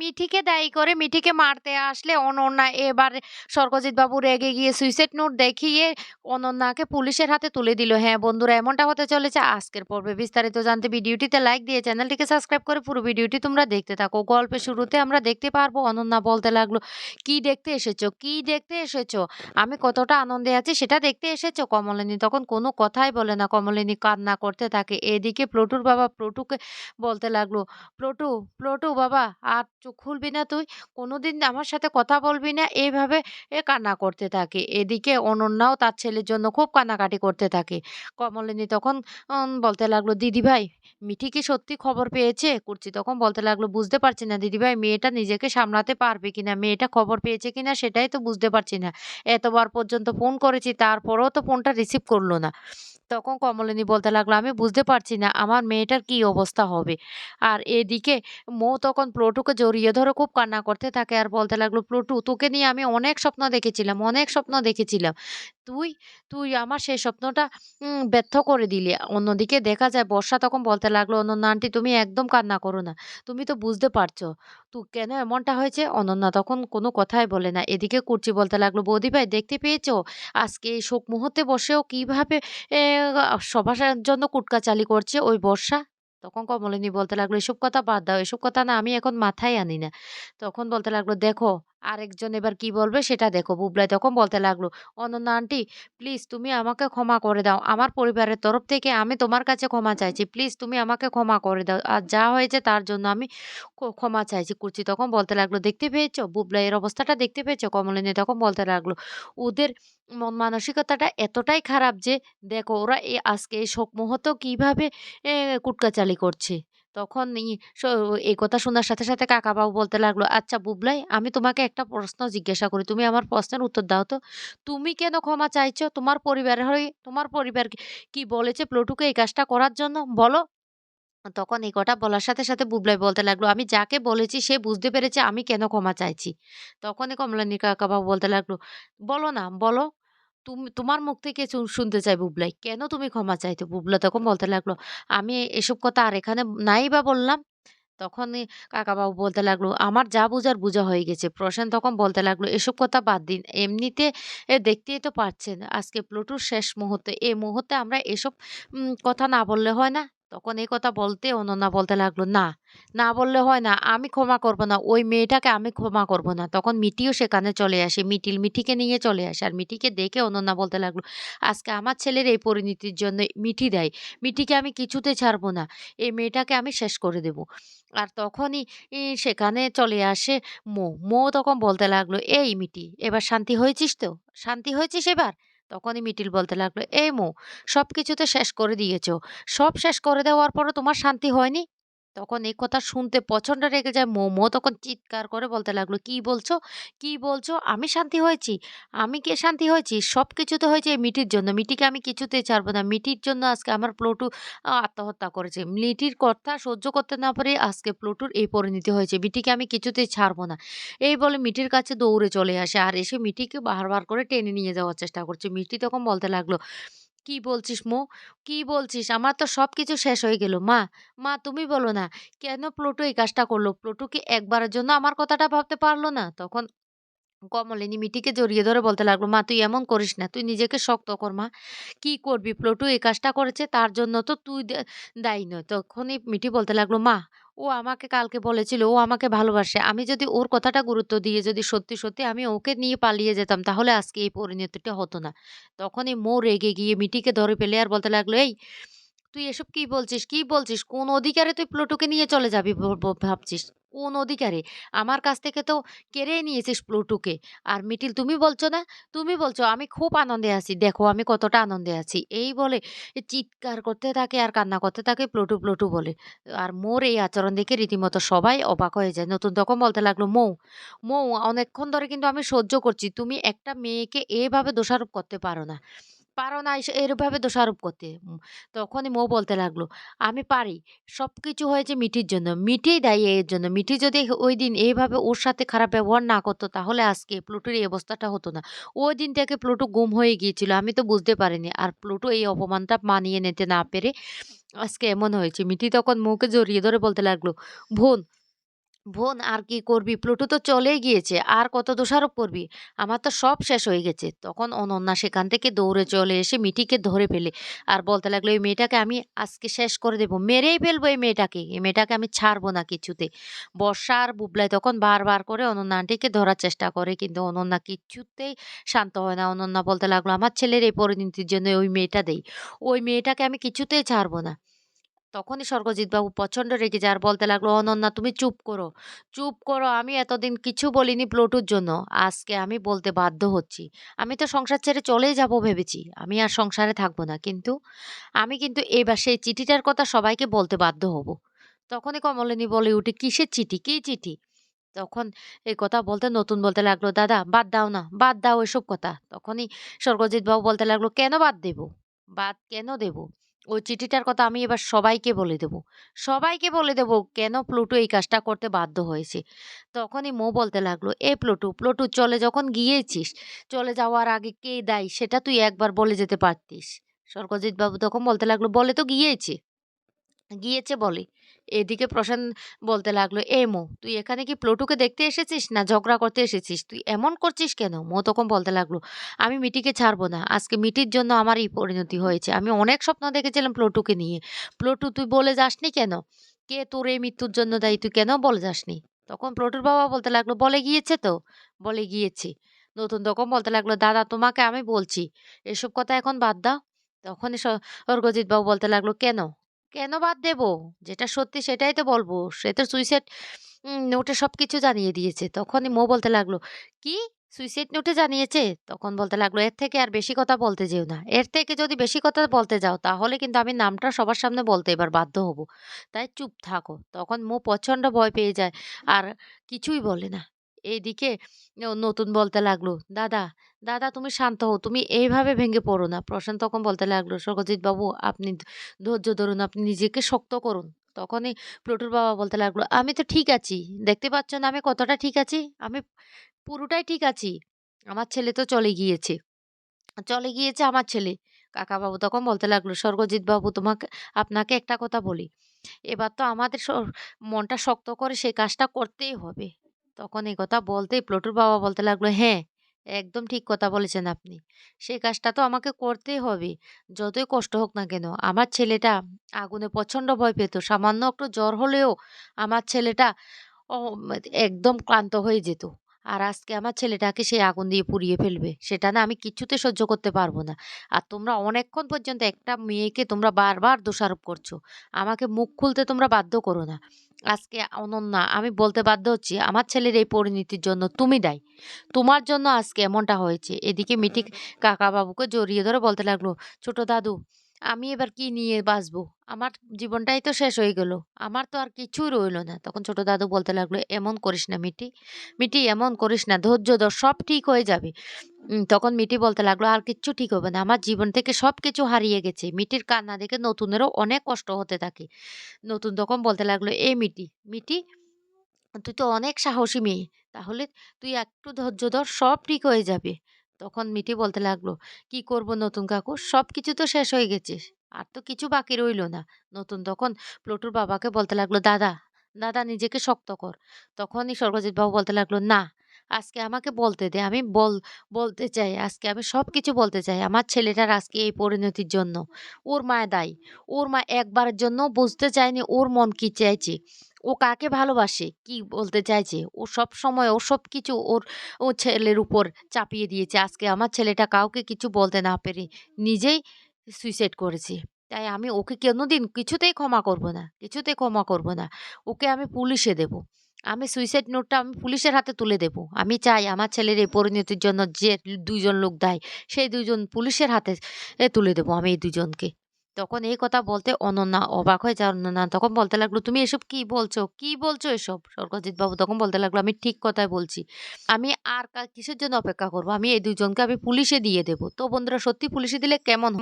মিঠিকে দায়ী করে মিঠিকে মারতে আসলে অনন্যা এবার বাবু রেগে গিয়ে সুইসাইড নোট দেখিয়ে অনন্যাকে পুলিশের হাতে তুলে দিল। হ্যাঁ বন্ধুরা, এমনটা হতে চলেছে আজকের পর্বে। বিস্তারিত জানতে ভিডিওটিতে লাইক দিয়ে চ্যানেলটিকে সাবস্ক্রাইব করে পুরো ভিডিওটি তোমরা দেখতে থাকো। গল্পের শুরুতে আমরা দেখতে পারব অনন্যা বলতে লাগল, কি দেখতে এসেছ? কি দেখতে এসেছ? আমি কতটা আনন্দে আছি সেটা দেখতে এসেছ? কমলিনী তখন কোনো কথাই বলে না। কমলিনী কান্না করতে থাকে। এদিকে প্লটুর বাবা প্লটুকে বলতে লাগল প্লটু প্লটু বাবা, আর চোখ খুলবি না তুই, কোনোদিন আমার সাথে কথা বলবি না এইভাবে এ কান্না করতে থাকে। এদিকে অনন্যাও তার ছেলের জন্য খুব কান্নাকাটি করতে থাকে। কমলিনী তখন বলতে লাগল, দিদি ভাই, মিঠি কি সত্যি খবর পেয়েছে? কুর্চি তখন বলতে লাগল, বুঝতে পারছি না দিদি ভাই, মেয়েটা নিজেকে সামলাতে পারবে কিনা, মেয়েটা খবর পেয়েছে কিনা সেটাই তো বুঝতে পারছি না। এতবার পর্যন্ত ফোন করেছি, তারপরেও তো ফোনটা রিসিভ করল না। তখন কমলিনী বলতে লাগল, আমি বুঝতে পারছি না, আমার মেয়েটার কি অবস্থা হবে? আর এদিকে মৌ তখন প্লটুকে জড়িয়ে ধরে খুব কান্না করতে থাকে আর বলতে লাগল প্লুটু তোকে নিয়ে আমি অনেক স্বপ্ন দেখেছিলাম, অনেক স্বপ্ন দেখেছিলাম। তুই তুই আমার সেই স্বপ্নটা ব্যর্থ করে দিলি। অন্যদিকে দেখা যায় বর্ষা তখন বলতে লাগল, অনন্যা, আন্টি, তুমি একদম কান্না করো না। তুমি তো বুঝতে পারছ তো কেন এমনটা হয়েছে? অনন্যা তখন কোনো কথাই বলে না। এদিকে কুর্চি বলতে লাগল, বৌদি ভাই, দেখতে পেয়েছ? আজকে এই শোক মুহূর্তে বসেও কীভাবে সবার জন্য কুটকাচালি করছে ওই বর্ষা? তখন কমলিনী বলতে লাগল, এসব কথা বাদ দাও, এসব কথা না আমি এখন মাথায় আনি না। তখন বলতে লাগল, দেখো আরেকজন এবার কি বলবে সেটা দেখো। বুবলাই তখন বলতে লাগল, অনন্যা আন্টি প্লিজ তুমি আমাকে ক্ষমা করে দাও। আমার পরিবারের তরফ থেকে আমি তোমার কাছে ক্ষমা চাইছি। প্লিজ তুমি আমাকে ক্ষমা করে দাও। আর যা হয়েছে তার জন্য আমি ক্ষমা চাইছি। কুর্চি তখন বলতে লাগল, দেখতে পেয়েছ? বুবলাইয়ের অবস্থাটা দেখতে পেয়েছ? কমলিনী তখন বলতে লাগল, ওদের মন মানসিকতাটা এতটাই খারাপ যে দেখো ওরা এই আজকে এই শোক মুহূর্তেও কীভাবে কুটকাচালি করছে। তখন এই কথা শোনার সাথে, সাথে কাকাবাবু বলতে লাগল, "আচ্ছা বুবলাই, আমি তোমাকে একটা প্রশ্ন জিজ্ঞাসা করি। তুমি আমার প্রশ্নের উত্তর দাও তো। তুমি কেন ক্ষমা চাইছো? তোমার পরিবারের হয়ে তোমার পরিবার কি কি বলেছে প্লটুকে এই কাজটা করার জন্য? বলো?" তখন এই কথা বলার সাথে, সাথে বুবলাই বলতে লাগল, "আমি যাকে বলেছি সে বুঝতে পেরেছে আমি কেন ক্ষমা চাইছি।" তখনই কমলানী কাকাবাবু বলতে লাগল, "বলো না, বলো। তুমি তোমার মুখ থেকে শুনতে চাই বুবলাই। কেন তুমি ক্ষমা চাইতো বুবলা তখন বলতে লাগল, "আমি এসব কথা আর এখানে নাই বা বললাম?" তখন কাকাবাবু বলতে লাগল, "আমার যা বুঝার বোঝা হয়ে গেছে।" প্রশান্ত তখন বলতে লাগল, "এসব কথা বাদ দিন। এমনিতে দেখতেই তো পারছেন আজকে প্লুটুর শেষ মুহূর্তে। এই মুহূর্তে আমরা এসব কথা না বললে হয় না?" তখন এই কথা বলতে অনন্যা বলতে লাগল, "না, না বললে হয় না। আমি ক্ষমা করব না। ওই মেয়েটাকে আমি ক্ষমা করব না।" তখন মিটিও সেখানে চলে আসে। মিটিল মিঠিকে নিয়ে চলে আসে। আর মিটিকে দেখে অনন্যা বলতে লাগল, "আজকে আমার ছেলের এই পরিণতির জন্য মিঠি দেয় মিঠিকে আমি কিছুতে ছাড়ব না। এই মেয়েটাকে আমি শেষ করে দেব।" আর তখনই সেখানে চলে আসে মো মো তখন বলতে লাগল, "এই মিটি, এবার শান্তি হয়েছিস তো? শান্তি হয়েছিস এবার?" তখনই মিটিল বলতে লাগল, "এই মো সব তো শেষ করে দিয়েছ সব শেষ করে দেওয়ার পরও তোমার শান্তি হয়নি?" তখন এই কথা শুনতে প্রচণ্ড রেগে যায় মৌ। মৌ তখন চিৎকার করে বলতে লাগল, "কি বলছো? কি বলছো? আমি শান্তি হয়েছি? আমি কে শান্তি হয়েছি? সবকিছু তো হয়েছে এই মিটির জন্য। মিটিকে আমি কিছুতেই ছাড়বো না। মিটির জন্য আজকে আমার প্লটু আত্মহত্যা করেছে। মিটির কথা সহ্য করতে না পারে আজকে প্লুটোর এই পরিণতি হয়েছে। মিটিকে আমি কিছুতেই ছাড়বো না। এই বলে মিটির কাছে দৌড়ে চলে আসে। আর এসে মিটিকে বারবার করে টেনে নিয়ে যাওয়ার চেষ্টা করছে। মিটি তখন বলতে লাগল, "কি বলছিস মো কি বলছিস? আমার তো সব কিছু শেষ হয়ে গেল। মা, মা তুমি বলো না, কেন প্লুটো এই কাজটা করল? প্লুটো কি একবারের জন্য আমার কথাটা ভাবতে পারল না?" তখন কমলিনী মিটিকে জড়িয়ে ধরে বলতে লাগল, "মা তুই এমন করিস না। তুই নিজেকে শক্ত কর মা। কি করবি? প্লটু এই কাজটা করেছে তার জন্য তো তুই দায়ী নয়।" তখনই মিটি বলতে লাগল, "মা ও আমাকে কালকে বলেছিল ও আমাকে ভালোবাসে। আমি যদি ওর কথাটা গুরুত্ব দিয়ে যদি সত্যি, সত্যি আমি ওকে নিয়ে পালিয়ে যেতাম তাহলে আজকে এই পরিণতিটা হতো না।" তখনই মো রেগে গিয়ে মিটিকে ধরে ফেলে আর বলতে লাগল, "এই তুই এসব কি বলছিস? কি বলছিস? কোন অধিকারে তুই প্লুটোকে নিয়ে চলে যাবি ভাবছিস? কোন অধিকারে? আমার কাছ থেকে তো কেড়ে নিয়েছিস প্লুটোকে। আর মিটিল তুমি বলছো না? তুমি বলছো আমি খুব আনন্দে আছি। দেখো আমি কতটা আনন্দে আছি। এই বলে চিৎকার করতে থাকে আর কান্না করতে থাকে প্লুটু, প্লুটু বলে। আর মোর এই আচরণ দেখে রীতিমতো সবাই অবাক হয়ে যায়। নতুন তখন বলতে লাগল, "মৌ, মৌ অনেকক্ষণ ধরে কিন্তু আমি সহ্য করছি। তুমি একটা মেয়েকে এভাবে দোষারোপ করতে পারো না। পারো না এরভাবে দোষারোপ করতে।" তখনই মো বলতে লাগল, "আমি পারি। সব কিছু হয়েছে মিঠির জন্য। মিঠিই দায়ী এর জন্য। মিঠি যদি ওই দিন এইভাবে ওর সাথে খারাপ ব্যবহার না করতো তাহলে আজকে প্লুটোর এই অবস্থাটা হতো না। ওই দিন থেকে প্লুটো গুম হয়ে গিয়েছিল। আমি তো বুঝতে পারিনি। আর প্লুটো এই অপমানটা মানিয়ে নিতে না পেরে আজকে এমন হয়েছে।" মিঠি তখন মৌকে জড়িয়ে ধরে বলতে লাগল, "বোন বোন আর কি করবি? প্লুটো তো চলেই গিয়েছে। আর কত দোষারোপ করবি? আমার তো সব শেষ হয়ে গেছে। তখন অনন্যা সেখান থেকে দৌড়ে চলে এসে মিটিকে ধরে ফেলে। আর বলতে লাগল, "এই মেয়েটাকে আমি আজকে শেষ করে দেব। মেরেই ফেলব এই মেয়েটাকে। এই মেয়েটাকে আমি ছাড়বো না কিছুতে।" বর্ষা আর বুবলাই তখন বারবার করে অনন্যা আন্টিকে ধরার চেষ্টা করে। কিন্তু অনন্যা কিছুতেই শান্ত হয় না। অনন্যা বলতে লাগল, "আমার ছেলের এই পরিণতির জন্য ওই মেয়েটা দেই। ওই মেয়েটাকে আমি কিছুতেই ছাড়বো না।" তখনই স্বর্গজিৎবাবু প্রচণ্ড রেগে যার বলতে লাগল, "অনন্যা তুমি চুপ করো, চুপ করো। আমি এতদিন কিছু বলিনি প্লুটোর জন্য। আজকে আমি বলতে বাধ্য হচ্ছি। আমি তো সংসার ছেড়ে চলেই যাব ভেবেছি। আমি আর সংসারে থাকব না। কিন্তু আমি কিন্তু এবার সেই চিঠিটার কথা সবাইকে বলতে বাধ্য হব।" তখনই কমলিনী বলে উঠে, "কিসের চিঠি? কী চিঠি?" তখন এই কথা বলতে নতুন বলতে লাগল, "দাদা বাদ দাও না, বাদ দাও এসব কথা।" তখনই স্বর্গজিৎবাবু বলতে লাগল, "কেন বাদ দেব? বাদ কেন দেব? ওই চিঠিটার কথা আমি এবার সবাইকে বলে দেব। সবাইকে বলে দেব কেন প্লুটো এই কাজটা করতে বাধ্য হয়েছে।" তখনই মো বলতে লাগল, "এ প্লুটু, প্লুটু চলে যখন গিয়েছিস, চলে যাওয়ার আগে কে দায়ী সেটা তুই একবার বলে যেতে পারতিস।" স্বর্গজিৎবাবু তখন বলতে লাগল, "বলে তো গিয়েছে। গিয়েছে বলে।" এদিকে প্রশান্ত বলতে লাগল, "এ মো তুই এখানে কি প্লুটোকে দেখতে এসেছিস না ঝগড়া করতে এসেছিস? তুই এমন করছিস কেন?" মো তখন বলতে লাগল, "আমি মিটিকে ছাড়বো না। আজকে মিটির জন্য আমার এই পরিণতি হয়েছে। আমি অনেক স্বপ্ন দেখেছিলাম প্লুটোকে নিয়ে। প্লুটু তুই বলে যাসনি কেন? কে তোর এই মৃত্যুর জন্য দায়ী? তুই কেন বলে যাসনি?" তখন প্লুটোর বাবা বলতে লাগল, "বলে গিয়েছে তো, বলে গিয়েছে।" নতুন তখন বলতে লাগল, "দাদা তোমাকে আমি বলছি, এসব কথা এখন বাদ দাও।" তখনই স্বর্গজিৎবাবু বলতে লাগল, "কেন? কেন বাদ দেব? যেটা সত্যি সেটাই তো বলব। সে তো সুইসাইড নোটে সব কিছু জানিয়ে দিয়েছে।" তখনই মো বলতে লাগল, "কি? সুইসাইড নোটে জানিয়েছে?" তখন বলতে লাগল, "এর থেকে আর বেশি কথা বলতে যেও না। এর থেকে যদি বেশি কথা বলতে যাও তাহলে কিন্তু আমি নামটা সবার সামনে বলতে এবার বাধ্য হব। তাই চুপ থাকো।" তখন মো প্রচণ্ড ভয় পেয়ে যায় আর কিছুই বলে না। এইদিকে নতুন বলতে লাগল, "দাদা, দাদা তুমি শান্ত হও। তুমি এইভাবে ভেঙে পড়ো না।" প্রশান্ত তখন বলতে লাগল, স্বর্গজিৎ বাবু আপনি ধৈর্য ধরুন, আপনি নিজেকে শক্ত করুন।" তখনই প্লুটোর বাবা বলতে লাগল, "আমি তো ঠিক আছি। দেখতে পাচ্ছ না আমি কতটা ঠিক আছি? আমি পুরোটাই ঠিক আছি। আমার ছেলে তো চলে গিয়েছে। চলে গিয়েছে আমার ছেলে।" কাকাবাবু তখন বলতে লাগল, স্বর্গজিৎ বাবু তোমাকে আপনাকে একটা কথা বলি। এবার তো আমাদের মনটা শক্ত করে সেই কাজটা করতেই হবে।" তখন এই কথা বলতেই প্লটুর বাবা বলতে লাগল, "হ্যাঁ, একদম ঠিক কথা বলেছেন আপনি। সেই কাজটা তো আমাকে করতেই হবে। যতই কষ্ট হোক না কেন। আমার ছেলেটা আগুনে প্রচণ্ড ভয় পেত। সামান্য একটু জ্বর হলেও আমার ছেলেটা একদম ক্লান্ত হয়ে যেত। আর আজকে আমার ছেলেটাকে সেই আগুন দিয়ে পুড়িয়ে ফেলবে। সেটা না আমি কিছুতে সহ্য করতে পারব না। আর তোমরা অনেকক্ষণ পর্যন্ত একটা মেয়েকে তোমরা বারবার দোষারোপ করছ। আমাকে মুখ খুলতে তোমরা বাধ্য করো না। আজকে অনন্যা আমি বলতে বাধ্য হচ্ছি আমার ছেলের এই পরিণতির জন্য তুমি দায় তোমার জন্য আজকে এমনটা হয়েছে।" এদিকে মিটিং কাকা বাবুকে জড়িয়ে ধরে বলতে লাগল, "ছোট দাদু আমি এবার কি নিয়ে বাঁচবো? আমার জীবনটাই তো শেষ হয়ে গেল। আমার তো আর কিছুই রইল না।" তখন ছোট দাদু বলতে লাগল, "এমন করিস না মিটি। মিটি এমন করিস না। ধৈর্য ধর। সব ঠিক হয়ে যাবে।" তখন মিটি বলতে লাগল, "আর কিচ্ছু ঠিক হবে না। আমার জীবন থেকে সব কিছু হারিয়ে গেছে।" মিটির কান্না দেখে নতুনেরও অনেক কষ্ট হতে থাকে। নতুন তখন বলতে লাগল, "এ মিটি, মিটি তুই তো অনেক সাহসী মেয়ে। তাহলে তুই একটু ধৈর্য ধর। সব ঠিক হয়ে যাবে।" তখন মিটি বলতে লাগল, "কি করব নতুন কাকু? সব কিছু তো শেষ হয়ে গেছে। আর তো কিছু বাকি রইল না।" নতুন তখন প্লুটোর বাবাকে বলতে লাগল, "দাদা, দাদা নিজেকে শক্ত কর।" তখনই স্বর্গজিৎবাবু বলতে লাগল, "না, আজকে আমাকে বলতে দে। আমি বল বলতে চাই। আজকে আমি সব কিছু বলতে চাই। আমার ছেলেটার আজকে এই পরিণতির জন্য। ওর মা দায়ী। ওর মা একবারের জন্য বুঝতে চায়নি ওর মন কি চাইছে। ও কাকে ভালোবাসে, কি বলতে চাইছে। ও সবসময় ও সব কিছু ওর ও ছেলের উপর চাপিয়ে দিয়েছে। আজকে আমার ছেলেটা কাউকে কিছু বলতে না পেরে নিজেই সুইসাইড করেছে। তাই আমি ওকে কোনোদিন কিছুতেই ক্ষমা করব না। কিছুতেই ক্ষমা করব না। ওকে আমি পুলিশে দেব। আমি সুইসাইড নোটটা আমি পুলিশের হাতে তুলে দেব। আমি চাই আমার ছেলের এই পরিণতির জন্য যে ২ জন লোক দায়ী, সেই দুজন পুলিশের হাতে তুলে দেব আমি এই ২ জনকে।" তখন এই কথা বলতে অনন্যা অবাক হয়ে যায়। অনন্যা তখন বলতে লাগল, "তুমি এসব কি বলছো? কি বলছো এসব?" স্বর্গজিৎবাবু তখন বলতে লাগল, "আমি ঠিক কথাই বলছি। আমি আর কিসের জন্য অপেক্ষা করব আমি এই দুজনকে আমি পুলিশে দিয়ে দেবো তো বন্ধুরা সত্যি পুলিশে দিলে কেমন